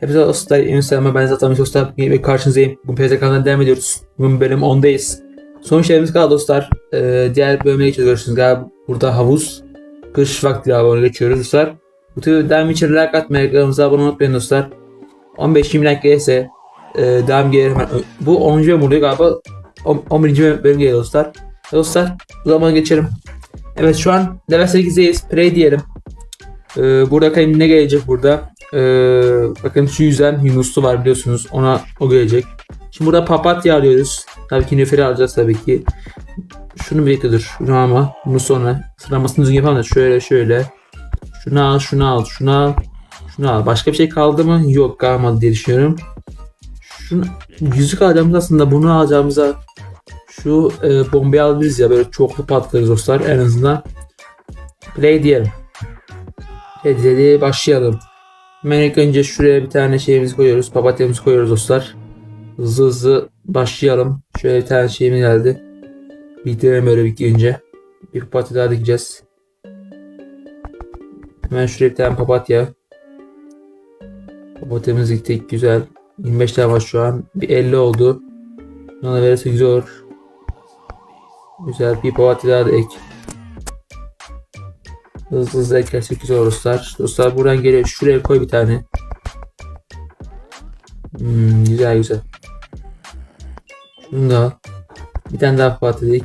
Hepinize dostlar, yeni selamlar. Ben zaten dostlar. Yeni karşınızdayım. Bu PZ kanalına devam ediyoruz. Bugün bölüm 10'dayız. Son şeylerimiz kaldı dostlar. Ee, diğer bölüme geçiyoruz. Görüyorsunuz galiba burada havuz. Kış vakti galiba onu geçiyoruz dostlar. Bu tür devam için like atmayı, kanalımıza abone unutmayın dostlar. 15-20 like gelirse e, devam gelir hemen. Bu 10. bölüm oluyor galiba. 10, 11. bölüm geliyor dostlar. Dostlar o zaman geçelim. Evet şu an level 8'deyiz. Play diyelim. Ee, burada bakayım ne gelecek burada. Ee, bakın şu yüzden Yunuslu var biliyorsunuz. Ona o gelecek. Şimdi burada papatya alıyoruz. Tabii ki neferi alacağız tabii ki. Şunu birlikte dur. Şunu ama. Bunu sonra. Sıralamasını düzgün yapalım da şöyle şöyle. Şunu al, şunu al, şunu al. Şunu al. Başka bir şey kaldı mı? Yok kalmadı diye düşünüyorum. Şunu, yüzük alacağımız aslında bunu alacağımıza şu e, bombayı alabiliriz ya böyle çoklu patlarız dostlar en azından. Play diyelim. Hadi başlayalım. Hemen ilk önce şuraya bir tane şeyimizi koyuyoruz. Papatyamızı koyuyoruz dostlar. Hızlı hızlı başlayalım. Şöyle bir tane şeyimiz geldi. Bitirelim öyle bir önce. Bir papatya daha dikeceğiz. Hemen şuraya bir tane papatya. Papatyamızı diktik. Güzel. 25 tane var şu an. Bir 50 oldu. Bana verirse güzel olur. Güzel. Bir papatya daha da ek. Hızlı hızlı ekersek güzel dostlar. Dostlar buradan geliyor. Şuraya koy bir tane. Hmm, güzel güzel. Şunu da. Bir tane daha papatya dik.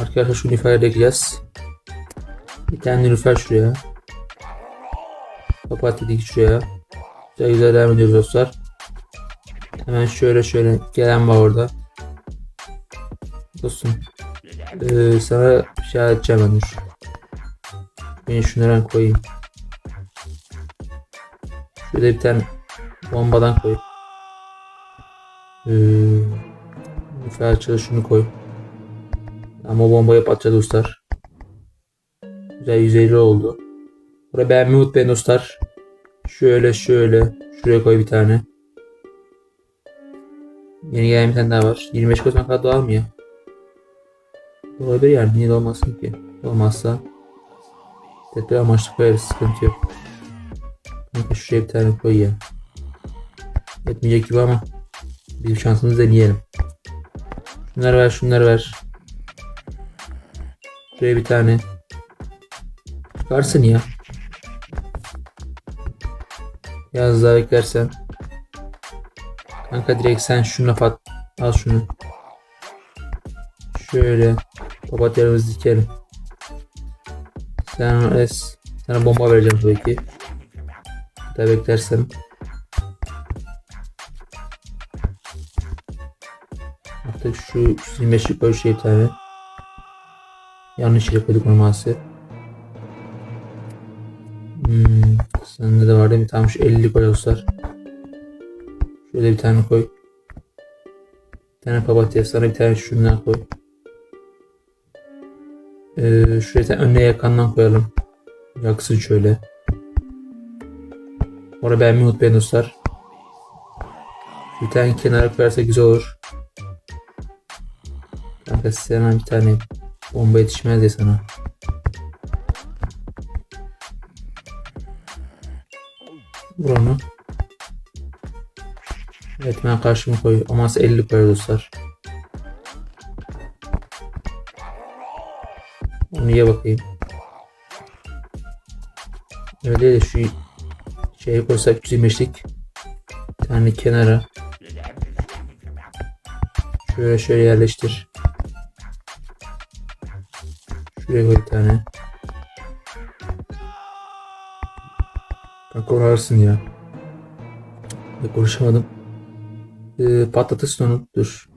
Arkadaşlar şu nüferi de ekleyeceğiz. Bir tane nüfer şuraya. Papatya dik şuraya. Güzel güzel devam ediyoruz dostlar. Hemen şöyle şöyle gelen var orada. Dostum. Ee, sana bir şey edeceğim ben dur. Ben şunları koyayım. Şöyle bir tane bombadan koy. Ee, Ferçe şunu koy. Ama bombayı patlayacağız dostlar. Güzel 150 oldu. Buraya beğenmeyi unutmayın dostlar. Şöyle şöyle. Şuraya koy bir tane. Yeni gelen bir tane daha var. 25 koysan kadar doğar mı ya? Olabilir yani. Niye olmasın ki? Olmazsa Tedbir amaçlı koyarız. Sıkıntı yok. Kanka şuraya bir tane koy ya. Etmeyecek gibi ama bizim şansımızı deneyelim. Şunları ver şunları ver. Şuraya bir tane. Çıkarsın ya. Biraz daha beklersen. Kanka direkt sen şuna pat. Al şunu. Şöyle. Papatyalarımızı dikelim. Sen es. Sana bomba vereceğim tabii ki. Daha beklersen. Artık şu 125'lik böyle şey bir tane. Yanlış yere koyduk maalesef. Hmm, sende de var değil mi? Tamam şu 50'lik koy dostlar. Şöyle bir tane koy. Bir tane papatya sana bir tane şundan koy. Ee, şuraya önüne yakandan koyalım. Yaksın şöyle. Orada beğenmeyi unutmayın dostlar. Bir tane kenara koyarsa güzel olur. Kanka sana bir tane bomba yetişmez ya sana. Vur onu. Evet ben karşıma koy. Olmazsa 50 koyar dostlar. Onu ye bakayım. Öyle de şu şeye koysak 125'lik. Bir tane kenara. Şöyle şöyle yerleştir. Şuraya koy bir tane. Bak orarsın ya. ya konuşamadım. Ee, patlatırsın onu. Dur.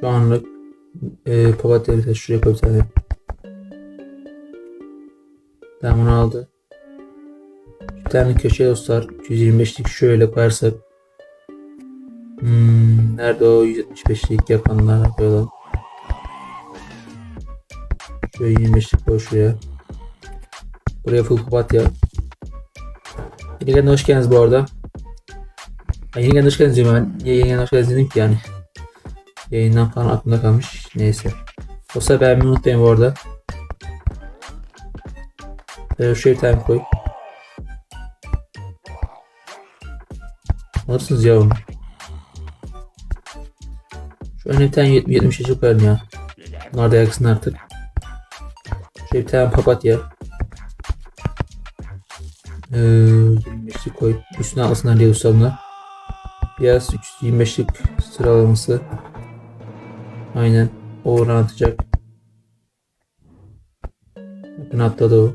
Şu anlık e, papatyayı da şuraya koy bir tane. Onu aldı. Bir tane köşeye dostlar 225'lik şöyle koyarsak. Hmm, nerede o 175'lik yapanlara koyalım. Şöyle 25'lik koy şuraya. Buraya full papatya. Yeniden hoş geldiniz bu arada. Ben yeniden hoş geldiniz diyorum ben. Niye yeniden hoş geldiniz dedim ki yani. Yayından falan aklımda kalmış. Neyse. Olsa beğenmeyi unutmayın bu arada. Ee, bir tane koy. Alırsınız ya onu. Şu öne bir tane 70 70 yaşa koyalım ya. Bunlar da yaksın artık. Şöyle bir tane papatya. Ee, 25'lik koy. Üstüne alsınlar diye ustamla. Biraz 325'lik sıralaması. Aynen. O oran atacak. Bakın atladı o.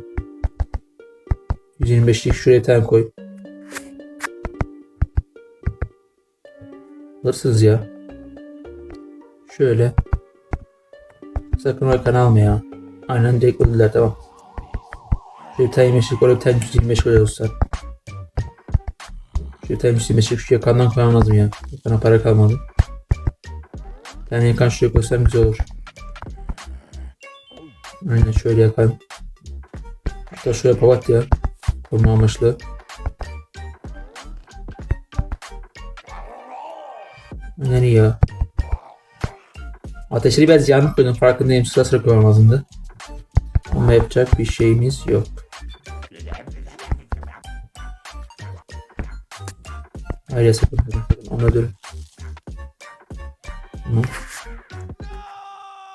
125'lik şuraya tane koy. Alırsınız ya. Şöyle. Sakın ekranı alma ya. Aynen direkt öldüler tamam. Şöyle bir tane 25'lik oraya bir tane 125 koyuyorlar. Şöyle bir tane 125'lik şu yakandan koymam lazım ya. Yakana para kalmadı. Bir tane yakan şuraya koysam güzel olur. Aynen şöyle yakan. Hatta şuraya papatya. Koruma amaçlı. Aynen ya. Ateşleri biraz yanık koydum farkındayım sıra sıra koymam lazımdı. Ama yapacak bir şeyimiz yok. Sakın sakın onu öldürün. Tamam.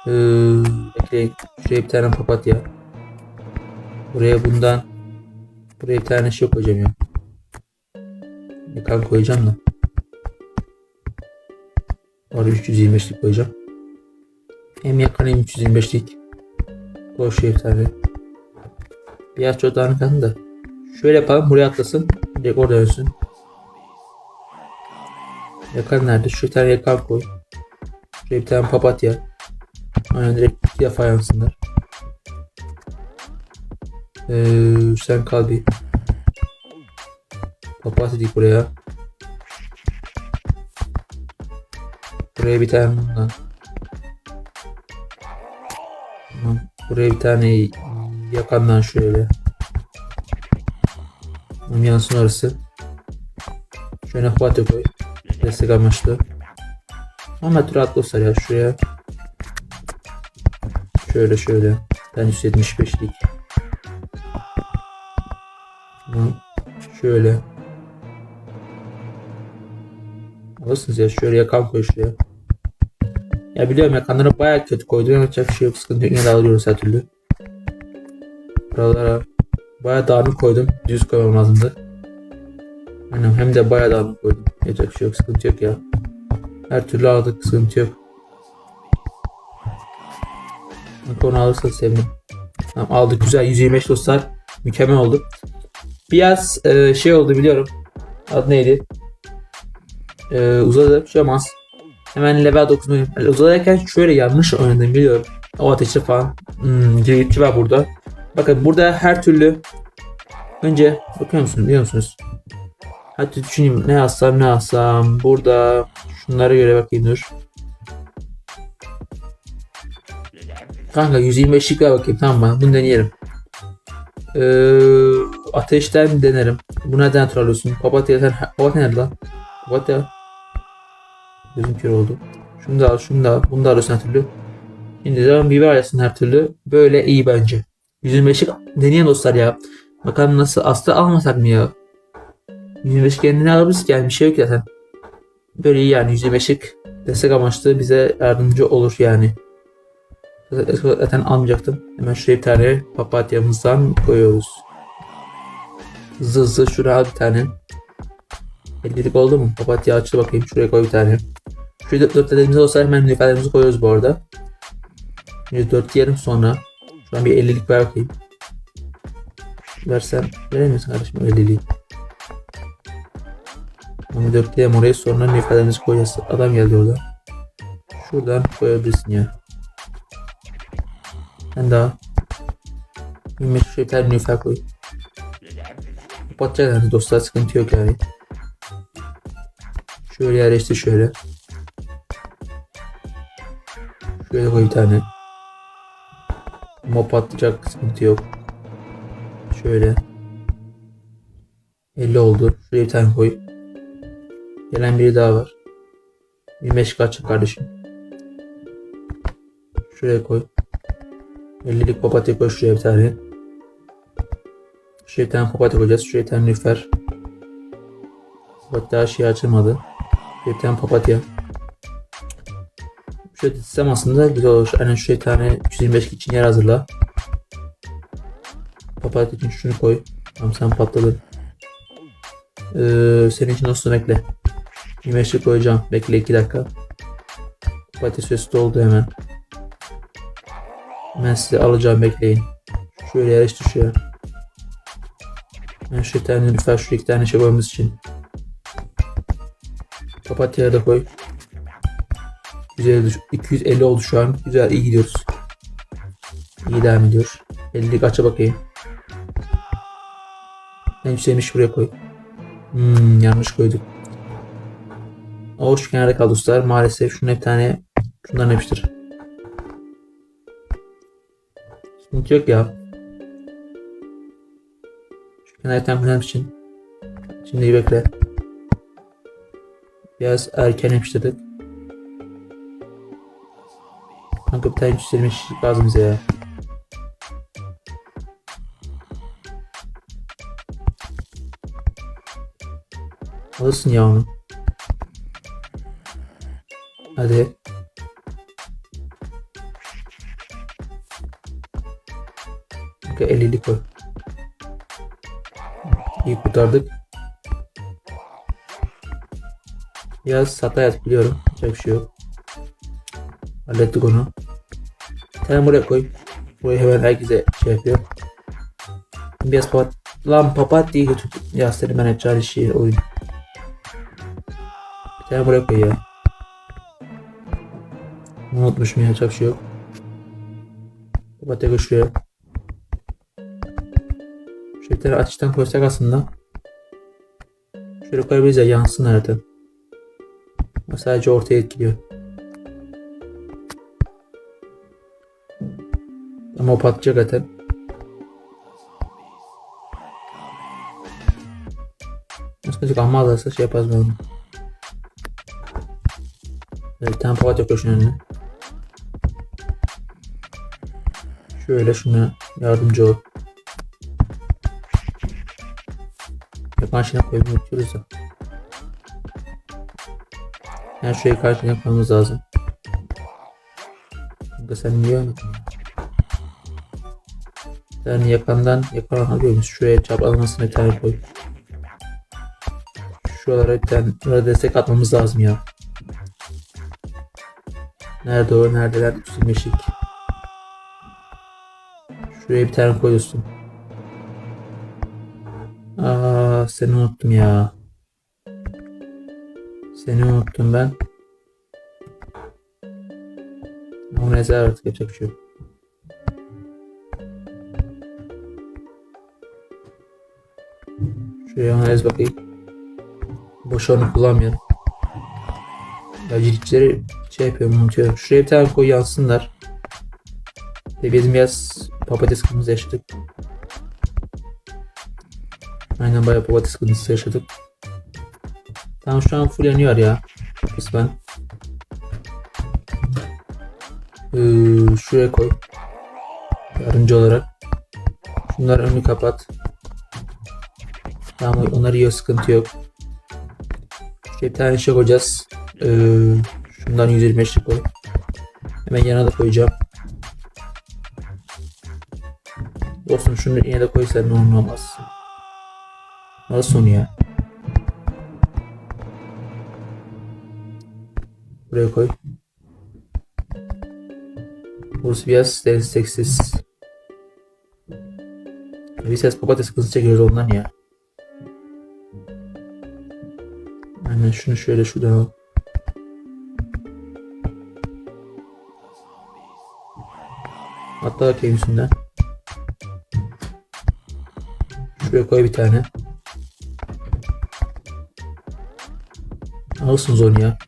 Ee, bekleyin. Şuraya bir tane papatya. Buraya bundan Buraya bir tane şey koyacağım ya. Yakan koyacağım da. Var 325'lik koyacağım. Hem yakan hem 325'lik. Koy şuraya bir tane. Biraz çok dağınık da. Şöyle yapalım buraya atlasın. Direkt orada ölsün. Yakan nerede? Şu tane yakan koy. Şuraya bir tane papatya. Aynen direkt bir defa yansınlar. Ee, sen kal bir. Papatya dik buraya. Buraya bir tane bundan. Tamam. Buraya bir tane yakandan şöyle. Tamam yansın orası. Şöyle papatya koy. Destek amaçlı. Ama tür atlasar ya şuraya. Şöyle şöyle. Ben 175'lik. Tamam. Şöyle. Alırsınız ya şöyle yakan koy şuraya. Ya biliyorum yakanları baya kötü koydum yapacak bir şey yok sıkıntı yine de alıyoruz her türlü. Buralara baya dağınık koydum düz koymam lazımdı. Aynen hem de baya dağınık koydum. Yapacak bir şey yok sıkıntı yok ya. Her türlü aldık sıkıntı yok. Bak onu alırsanız sevinirim. Tamam aldık güzel 125 dostlar. Mükemmel oldu. Biraz e, şey oldu biliyorum. Adı neydi? E, uzadı. Şey olmaz. Hemen level 9 oynayayım. Yani uzadayken şöyle yanlış oynadım biliyorum. O ateşi falan. Hmm, gitti var burada. Bakın burada her türlü önce bakıyor musunuz biliyor musunuz? Hadi düşüneyim ne yazsam ne yazsam. Burada şunlara göre bakayım dur. Kanka 125'lik ver bakayım tamam mı? Bunu deneyelim. Ee, ateşten denerim. Bu neden trollüyorsun? Papatya sen papatya nerede lan? Papatya. Gözüm kör oldu. Şunu da al, şunu da al. Bunu da alıyorsun her türlü. Şimdi zaman biber yesin her türlü. Böyle iyi bence. 125'lik deneyen dostlar ya. Bakalım nasıl. Aslı almasak mı ya? 125 kendine alabiliriz ki yani bir şey yok zaten. Böyle iyi yani 125'lik destek amaçlı bize yardımcı olur yani. Zaten almayacaktım. Hemen şuraya bir tane papatyamızdan koyuyoruz. Hızlı hızlı şuraya bir tane. 50'lik oldu mu? Papatya açtı bakayım. Şuraya koy bir tane. Şuraya 4 dediğimiz olsa hemen nüfelerimizi koyuyoruz bu arada. Şimdi 4 diyelim sonra. Şu an bir 50'lik ver bakayım. Versen verir misin kardeşim 50'liği? Ama 4 diyelim oraya sonra nüfelerimizi koyacağız. Adam geldi orada. Şuradan koyabilirsin ya. Ben daha 25 şöyle bir tane nüfer koy. Kapatacak yani dostlar sıkıntı yok yani. Şöyle yerleştir şöyle. Şöyle koy bir tane. Mop atacak sıkıntı yok. Şöyle. 50 oldu. Şuraya bir tane koy. Gelen biri daha var. 25 kaç kardeşim. Şuraya koy. 50'lik papatya koy şuraya bir tane. Şuraya bir tane papatya koyacağız. Şuraya bir tane lüfer. Hatta şey açılmadı. Tane papatya. Şöyle dizsem aslında güzel olur. Aynen şuraya bir tane 325 için yer hazırla. Papatya için şunu koy. Tamam sen patladın. Ee, senin için dostum bekle. 25'lik koyacağım. Bekle 2 dakika. Papatya süresi doldu hemen. Hemen size alacağım bekleyin. Şöyle yerleştir şuraya. Ben şu tane lütfen şu iki tane şey koymamız için. Papatya'ya da koy. 250, 250 oldu şu an. Güzel iyi gidiyoruz. İyi devam ediyor. 50'lik aça bakayım. En yükselmiş buraya koy. Hmm, yanlış koyduk. O şu kenarda kaldı dostlar. Maalesef şuna bir tane şundan yapıştır. Sıkıntı yok ya. Şu tane koyalım için. Şimdi bekle. Biraz erken yapıştırdık. Kanka bir tane yükselmiş lazım bize ya. Alırsın ya onu. Hadi. Kanka 50'lik koy. İyi kurtardık. Biraz hata yaptık biliyorum. Yapacak bir şey yok. Hallettik onu. Tane buraya koy. Buraya hemen herkese şey yapıyor. Biraz papat... Lan papatya götür. Ya seni ben yapacağın işi oyun. Bir tane buraya koy ya. Unutmuşum ya yapacak bir şey yok. Papatya bir tane açıktan koysak aslında. Şöyle koyabiliriz ya yansın zaten. O sadece ortaya etkiliyor. Ama o patlayacak zaten. Nasıl amma azalsa şey yaparız ben onu. Evet, tane papatya koy şunun önüne. Şöyle şuna yardımcı ol. Yapan şeyine koymayı unutuyoruz da. Yani şurayı karşına yapmamız lazım. Kanka sen niye oynadın ya? Sen yakandan yakan alıyor musun? Şuraya çap almasına bir tane koy. Şuralara bir tane şuraya destek atmamız lazım ya. Nerede o? Neredeler? 325'lik. Şuraya bir tane koy dostum. Aa seni unuttum ya. Seni unuttum ben. Ama neyse artık yapacak bir şey yok. Şuraya analiz bakayım. Boş onu kullanmayalım. Ya ciltleri şey yapıyorum unutuyorum. Şuraya bir tane koy yansınlar. Ve bizim biraz papatya sıkıntımızı yaşadık. Aynen bayağı papatya sıkıntısı yaşadık. Tamam şu an full yanıyor ya. Kısmen. Ee, şuraya koy. Yardımcı olarak. Şunlar önünü kapat. Tamam onlar yiyor sıkıntı yok. Şuraya bir tane şey koyacağız. Ee, şundan 125'lik koy. Hemen yana da koyacağım. Dostum şunu yine de koysan ne olur olmaz. Nasıl onu ya? Buraya koy. Burası biraz desteksiz. Bir ses papatya sıkıntısı çekiyoruz ondan ya. Aynen şunu şöyle şuradan al. Hatta bakayım üstünden. Şuraya koy bir tane. Alırsınız onu ya.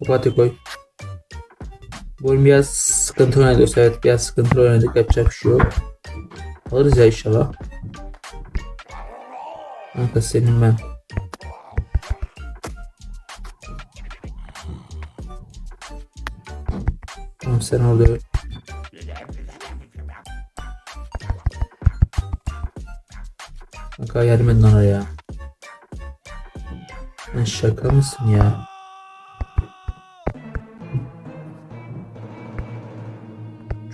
Papatya koy. Bu oyun biraz sıkıntı oynadık. Evet biraz sıkıntı oynadık. Yapacak bir şey yok. Alırız ya inşallah. Kanka senin ben. Tamam sen orada öl. Kanka yardım edin ona ya. Sen şaka mısın ya?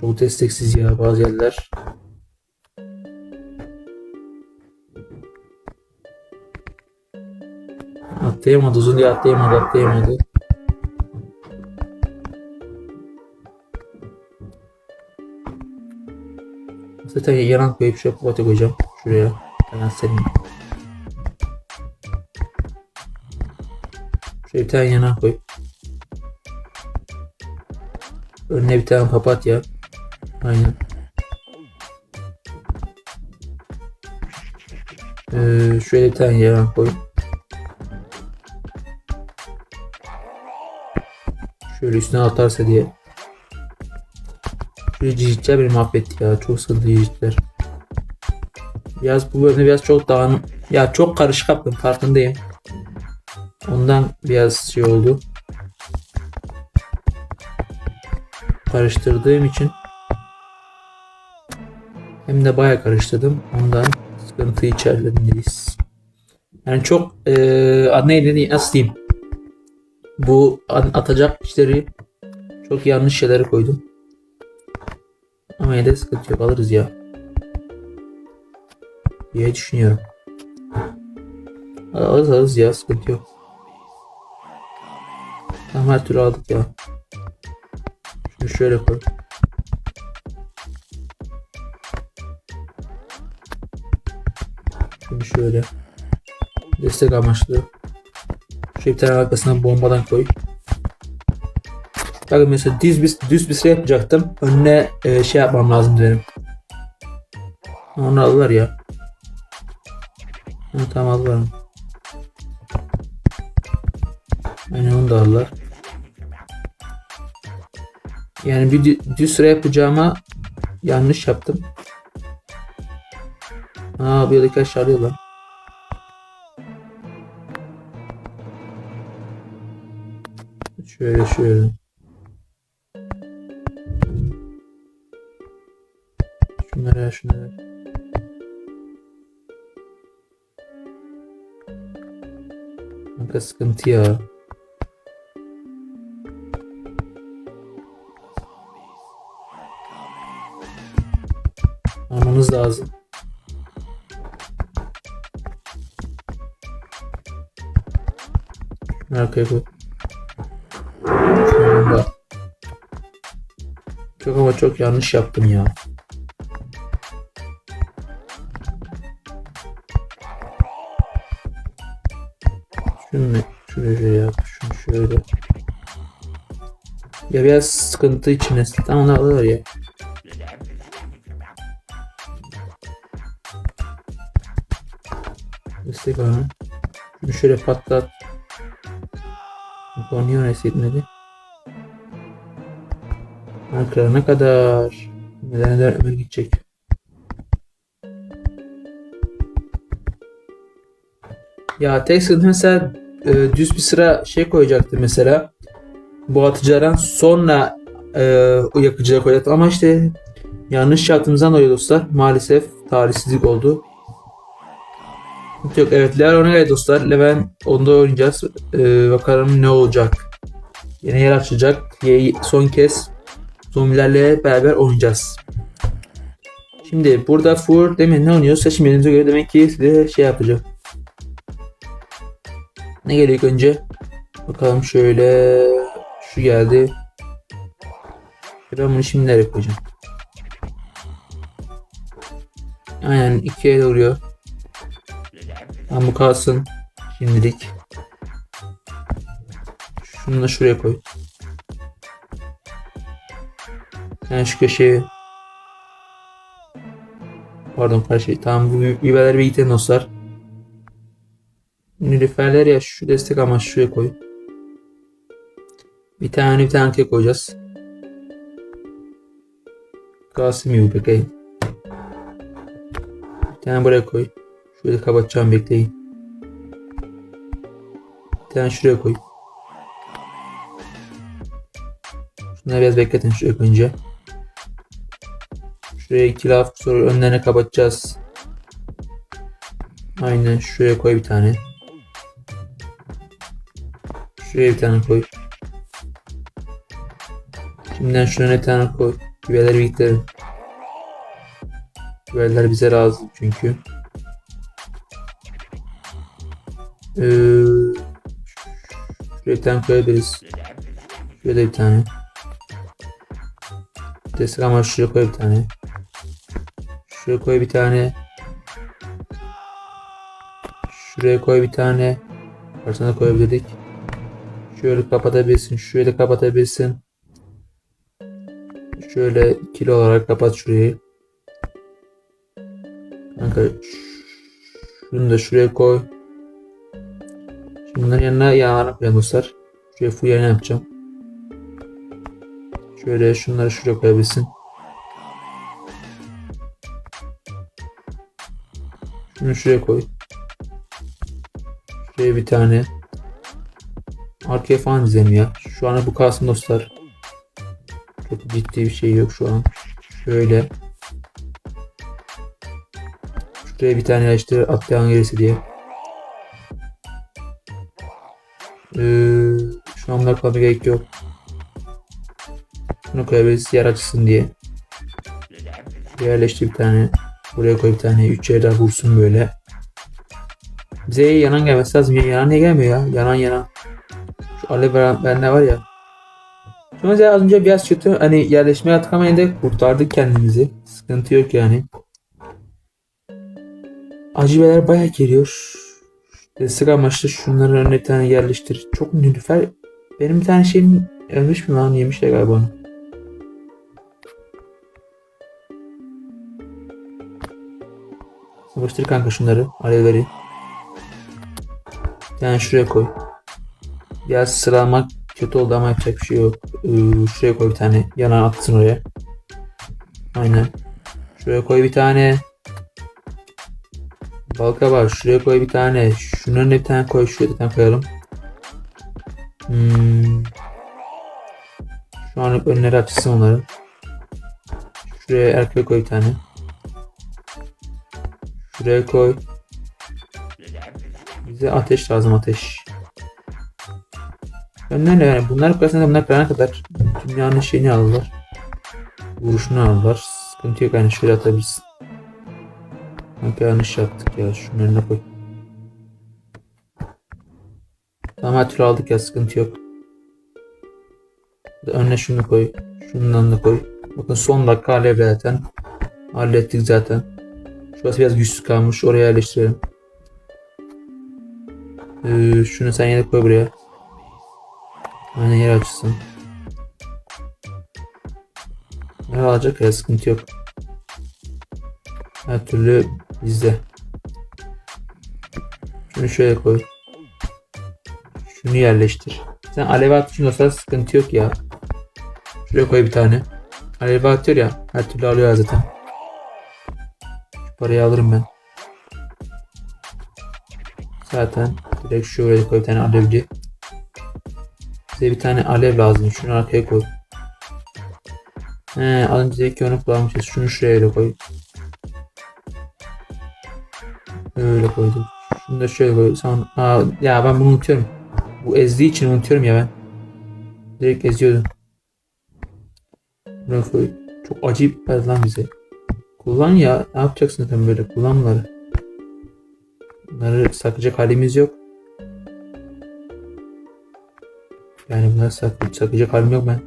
Çok desteksiz ya bazı yerler. Atlayamadı uzun diye atlayamadı atlayamadı. Zaten yanan koyup şöyle papatya koyacağım. Şuraya. Hemen senin. Şöyle bir tane yanan koy. Önüne bir tane papatya. Aynen. Ee, şöyle bir tane yanan koy. Şöyle üstüne atarsa diye. Şöyle cicitler beni mahvetti ya. Çok sıkıntı cicitler. Biraz bu bölümde biraz çok dağın ya çok karışık yaptım farkındayım. Ondan biraz şey oldu. Karıştırdığım için hem de baya karıştırdım. Ondan sıkıntı içerisindeyiz. Yani çok eee adı neydi nasıl diyeyim? Bu at- atacak işleri çok yanlış şeyleri koydum. Ama yine de sıkıntı yok alırız ya. Diye düşünüyorum. Alırız alırız ya sıkıntı yok. Tamam her türlü aldık ya. Şunu şöyle koy. Şunu şöyle. Destek amaçlı. Şöyle bir tane arkasına bombadan koy. Bakın mesela düz bir, düz bir sıra yapacaktım. Önüne e, şey yapmam lazım dedim. Onu alırlar ya. Ha, tamam onu. Aynen onu da alırlar. Yani bir dü- düz sıra yapacağıma yanlış yaptım. Aa bu yadaki aşağılıyor lan. Şöyle şöyle. Şunları şunları Kanka sıkıntı ya. Almamız lazım. Arkaya koy. Çok ama çok yanlış yaptım ya. Şunu şöyle yap, şunu şöyle. Ya biraz sıkıntı içine. Tamam alır ya. Destek alalım. Şunu şöyle patlat. Bu niye öyle etmedi? Arkalarına kadar. Neden neden ömür gidecek. Ya sıkıntı mesela e, düz bir sıra şey koyacaktı mesela. Bu atıcılardan sonra e, yakıcıya koyacaktı ama işte yanlış yaptığımızdan dolayı dostlar maalesef talihsizlik oldu. Yok evet ona göre dostlar. Leven onda oynayacağız. E, bakalım ne olacak. Yeni yer açacak. Son kez zombilerle beraber oynayacağız. Şimdi burada Fur demin ne oynuyoruz? Seçimlerinize göre demek ki size şey yapacak. Ne geliyor önce? Bakalım şöyle. Şu geldi. E Ben bunu şimdi nereye koyacağım? Aynen ikiye vuruyor. Tamam bu kalsın. Şimdilik. Şunu da şuraya koy. Yani şu köşeye. Pardon karşı. Tamam bu bi- biberleri bir iten dostlar. Nilüferler ya şu destek ama şuraya koy. Bir tane bir tane tek koyacağız. Kalsın gibi bekleyin. Bir tane buraya koy. Şöyle kapatacağım bekleyin. Bir tane şuraya koy. Şunları biraz bekletin şuraya önce. Şuraya iki laf sonra önlerine kapatacağız. Aynen şuraya koy bir tane. Şuraya bir tane koy. Şimdiden şuna bir tane koy. Güveleri biriktirelim. Güveler bize lazım çünkü. Ee, şuraya bir tane koyabiliriz. Şöyle bir tane. Destek ama şuraya koy bir tane. Şuraya koy bir tane. Şuraya koy bir tane. Karşısına koyabilirdik. Şöyle kapatabilirsin. Şöyle kapatabilirsin. Şöyle kilo olarak kapat şurayı. Kanka şunu da şuraya koy. Şimdi bunların yanına yağını koyalım dostlar. Şuraya full yayını yapacağım. Şöyle şunları şuraya koyabilsin. Şunu şuraya koy. Şuraya bir tane. Arkaya falan dizelim ya. Şu an bu kalsın dostlar. Çok ciddi bir şey yok şu an. Şöyle. Şuraya bir tane açtı atlayan gerisi diye. Ee, şu an bunlar kalmaya gerek yok. Şunu koyabiliriz yer açsın diye. Yerleşti bir tane. Buraya koy bir tane. Üç yere daha vursun böyle. Bize yanan gelmesi lazım. Ya, yanan niye gelmiyor ya? Yanan yanan. Alev veren- verenler var ya. Şu mesela az önce biraz kötü hani yerleşmeye attık ama de kurtardık kendimizi. Sıkıntı yok yani. Acibeler bayağı geliyor. Destek amaçlı şunların önüne tane yerleştir. Çok nülüfer. Benim bir tane şeyim ölmüş mü lan? Yemişler galiba onu. Savaştır kanka şunları. Alevleri. Yani şuraya koy. Biraz sıralamak kötü oldu ama yapacak bir şey yok. Ee, şuraya koy bir tane. Yanan atsın oraya. Aynen. Şuraya koy bir tane. Balka var. Şuraya koy bir tane. Şunun bir tane koy. Şuraya bir tane koyalım. Hmm. Şu an önleri açsın onların. Şuraya erkeğe koy bir tane. Şuraya koy. Bize ateş lazım ateş. Önlerle yani bunlar kadar bunlar kırana kadar dünyanın şeyini aldılar. Vuruşunu aldılar. Sıkıntı yok yani şöyle atabilirsin. Kanka yanlış yaptık ya. Şunun önüne koy. Tamam her türlü aldık ya sıkıntı yok. Önüne şunu koy. Şundan da koy. Bakın son dakika alev zaten. Hallettik zaten. Şurası biraz güçsüz kalmış. Oraya yerleştirelim. Ee, şunu sen yine koy buraya. Aynen yer açsın. Ne alacak ya sıkıntı yok. Her türlü bizde. Şunu şöyle koy. Şunu yerleştir. Sen alev atmışsın olsa sıkıntı yok ya. Şuraya koy bir tane. Alev atıyor ya. Her türlü alıyor zaten. Şu parayı alırım ben. Zaten direkt şuraya koy bir tane alevci. Bize bir tane alev lazım. Şunu arkaya koy. He, az önceki onu kullanmışız. Şunu şuraya öyle koy. Öyle koydum. Şunu da şöyle koy. Son, Aa, ya ben bunu unutuyorum. Bu ezdiği için unutuyorum ya ben. Direkt eziyordum. Bunu koy. Çok acayip verdi lan bize. Kullan ya. Ne yapacaksın zaten böyle? Kullan bunları. Bunları saklayacak halimiz yok. Yani bunları sak saklayacak halim yok ben.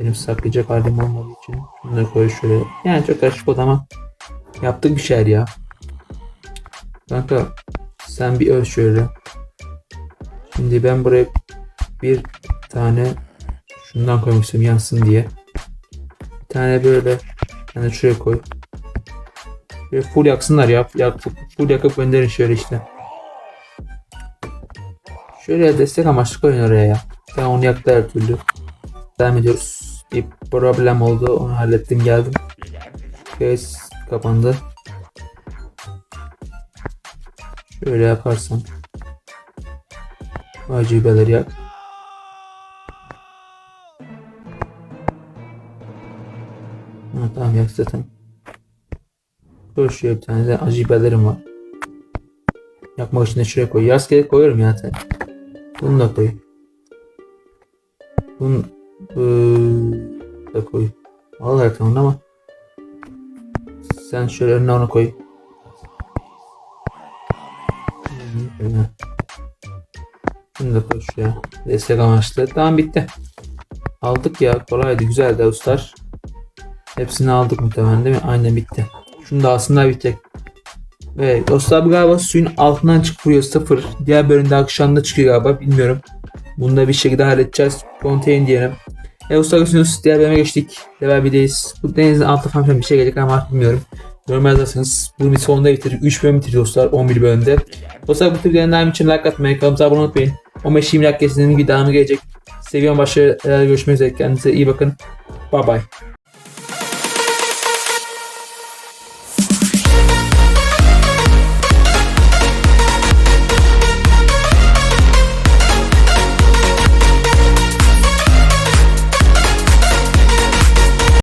Benim saklayacak halim olmadığı için bunları koy şöyle. Yani çok karışık oldu ama yaptık bir şeyler ya. Kanka sen bir öl şöyle. Şimdi ben buraya bir tane şundan koymak istiyorum yansın diye. Bir tane böyle tane şuraya koy. Şöyle full yaksınlar ya. Yak, full yakıp gönderin şöyle işte. Şöyle destek amaçlı koyun oraya ya. Ben onu yaktı her türlü. Devam ediyoruz. Bir problem oldu. Onu hallettim geldim. Case kapandı. Şöyle yaparsan. Acibeleri yak. Ha, tamam yak zaten. Şuraya bir tane de acibelerim var. Yakmak için de şuraya koy. Rastgele koyuyorum ya zaten. Bunu da koy. Bunu ee, da koy. Al arkamda ama sen şöyle önüne onu koy. Bunu da koy şuraya. Destek amaçlı. Tamam bitti. Aldık ya. Kolaydı. Güzeldi dostlar. Hepsini aldık muhtemelen değil mi? Aynen bitti. Şunu da aslında bitecek. Evet dostlar bu galiba suyun altından çıkıp vuruyor sıfır. Diğer bölümde akşamda çıkıyor galiba bilmiyorum. Bunu da bir şekilde halledeceğiz. Contain diyelim. E dostlar görüyorsunuz diğer bölüme geçtik. Level 1'deyiz. Bu denizin altı falan bir şey gelecek ama bilmiyorum. Yorum yazarsanız bunu bir sonunda bitirdik. 3 bölüm bitirdik dostlar 11 bölümde. Dostlar bu tür videoların için like atmayı, kanalımıza abone unutmayın. 15-20 dakika kesinlikle bir devamı gelecek. Seviyorum başka görüşmek üzere. Kendinize iyi bakın. Bye bye.